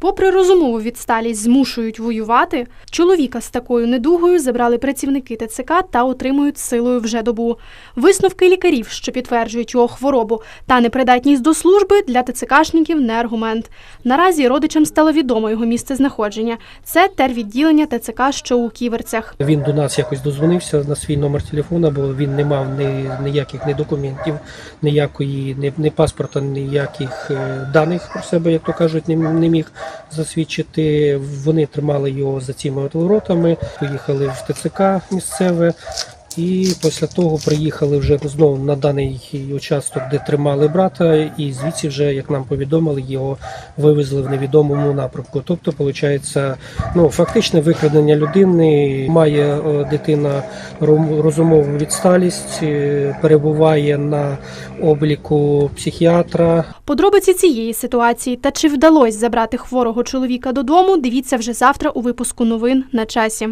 Попри розумову відсталість змушують воювати, чоловіка з такою недугою забрали працівники ТЦК та отримують силою вже добу. Висновки лікарів, що підтверджують його хворобу та непридатність до служби, для ТЦКшників не аргумент. Наразі родичам стало відомо його місце знаходження. Це тервідділення ТЦК, що у Ківерцях. Він до нас якось дозвонився на свій номер телефона, бо він не мав ні, ніяких ні документів, ніякої, ні, ні паспорта, ніяких е, даних про себе, як то кажуть, не, не міг засвідчити. Вони тримали його за цими отворотами. поїхали в ТЦК місцеве. І після того приїхали вже знову на даний участок, де тримали брата, і звідси вже, як нам повідомили, його вивезли в невідомому напрямку. Тобто, виходить, ну фактичне викрадення людини має е, дитина розумову відсталість, е, перебуває на обліку психіатра. Подробиці цієї ситуації та чи вдалося забрати хворого чоловіка додому, дивіться вже завтра у випуску новин на часі.